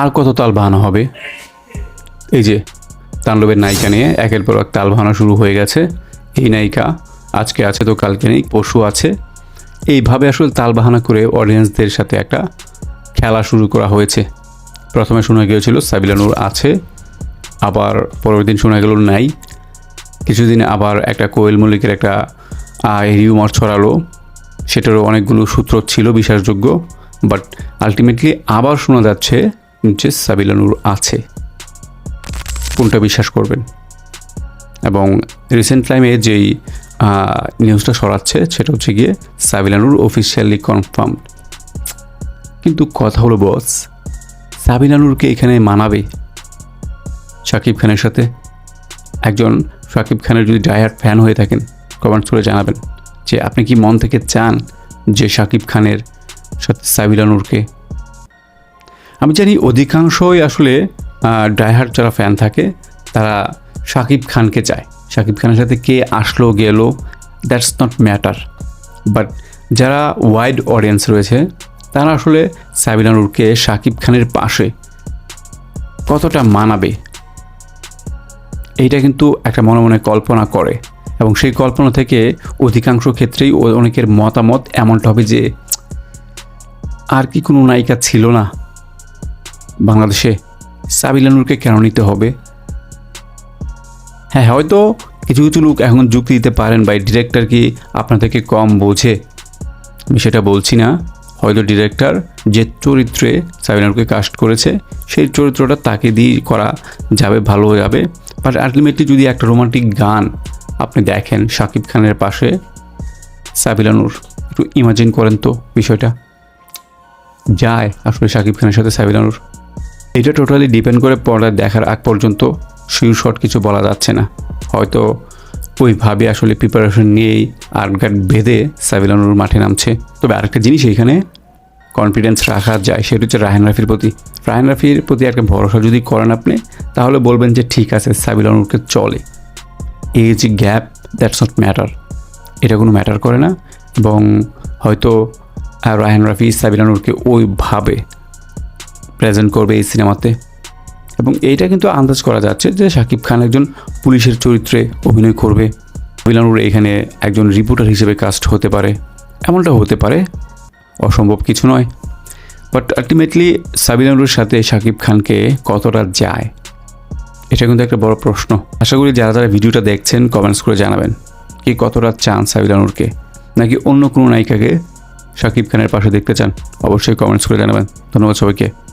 আর কত তাল বাহানো হবে? এই যে, তাণ্ডবের নায়িকা নিয়ে একের পর এক তাল বাহানো শুরু হয়ে গেছে। এই নায়িকা আজকে আছে তো, কালকে নেই পশু আছে। এইভাবে আসলে তাল বাহানা করে অডিয়েন্সদের সাথে একটা খেলা শুরু করা হয়েছে। প্রথমে শোনা গিয়েছিল সাবিলানুর আছে। আবার পরের দিন শোনা গেল নাই। কিছুদিন আবার একটা কোয়েল মল্লিকের একটা রিউমার ছড়ালো। সেটারও অনেকগুলো সূত্র ছিল, বিশ্বাসযোগ্য। বাট আলটিমেটলি আবার শোনা যাচ্ছে যে সাবিলানুর আছে। কোনটা বিশ্বাস করবেন? এবং রিসেন্ট টাইমে যেই নিউজটা সরাচ্ছে সেটা হচ্ছে গিয়ে সাবিলানুর অফিসিয়ালি কনফার্ম কিন্তু কথা হলো বস সাবিলানুরকে এখানে মানাবে শাকিব খানের সাথে? একজন শাকিব খানের যদি ডায়ার ফ্যান হয়ে থাকেন কমেন্টস করে জানাবেন যে আপনি কি মন থেকে চান যে শাকিব খানের সাথে সাবিলানুরকে আমি জানি অধিকাংশই আসলে ডাইহার্ট যারা ফ্যান থাকে, তারা শাকিব খানকে চায়। শাকিব খানের সাথে কে আসলো, গেল দ্যাটস নট ম্যাটার বাট যারা ওয়াইড অডিয়েন্স রয়েছে, তারা আসলে সাবিলানুরকে শাকিব খানের পাশে কতটা মানাবে, এইটা কিন্তু একটা মনে মনে কল্পনা করে। এবং সেই কল্পনা থেকে অধিকাংশ ক্ষেত্রেই অনেকের মতামত এমনটা হবে যে, আর কি কোনো নায়িকা ছিল না। বাংলাদেশে সাবিলানুরকে কেন নিতে হবে? হ্যাঁ হয়তো কিছু কিছু লোক এখন যুক্তি দিতে পারেন বা ডিরেক্টর কি আপনার থেকে কম বোঝে? আমি সেটা বলছি না। হয়তো ডিরেক্টর যে চরিত্রে সাবিলানুরকে কাস্ট করেছে, সেই চরিত্রটা তাকে দিয়ে করা যাবে, ভালো হয়ে যাবে। বাট আলটিমেটলি যদি একটা রোমান্টিক গান আপনি দেখেন শাকিব খানের পাশে সাবিলানুর একটু ইমাজিন করেন তো বিষয়টা। যায় আসলে শাকিব খানের সাথে সাবিলানুর এটা টোটালি ডিপেন্ড করে পর্দায় দেখার আগ পর্যন্ত শট কিছু বলা যাচ্ছে না। হয়তো ওইভাবে আসলে প্রিপারেশন নিয়েই আর্টগার্ড বেঁধে সাবিলানুর মাঠে নামছে। তবে আরেকটা জিনিস এখানে কনফিডেন্স রাখা যায় সেটা হচ্ছে রায়হান রাফির প্রতি। রায়হান রাফির প্রতি একটা ভরসা যদি করেন আপনি তাহলে বলবেন যে ঠিক আছে সাবিলানুরকে চলে। Age gap that's not matter এটা কোনো ম্যাটার করে না। এবং হয়তো আহ, রায়হান রাফি সাবিলানুরকে ওইভাবে প্রেজেন্ট করবে এই সিনেমাতে। এবং এইটা কিন্তু আন্দাজ করা যাচ্ছে যে শাকিব খান একজন পুলিশের চরিত্রে অভিনয় করবে। সাবিলানুর এখানে একজন রিপোর্টার হিসেবে কাস্ট হতে পারে। এমনটা হতে পারে, অসম্ভব কিছু নয়। বাট আলটিমেটলি সাবিলানুরের সাথে শাকিব খানকে কতটা যায়? এটা কিন্তু একটা বড় প্রশ্ন। আশা করি যারা যারা ভিডিওটা দেখছেন কমেন্টস করে জানাবেন কি কতটা চান সাবিলানুরকে নাকি অন্য কোনো নায়িকাকে শাকিব খানের পাশে দেখতে চান? অবশ্যই কমেন্টস করে জানাবেন। ধন্যবাদ সবাইকে।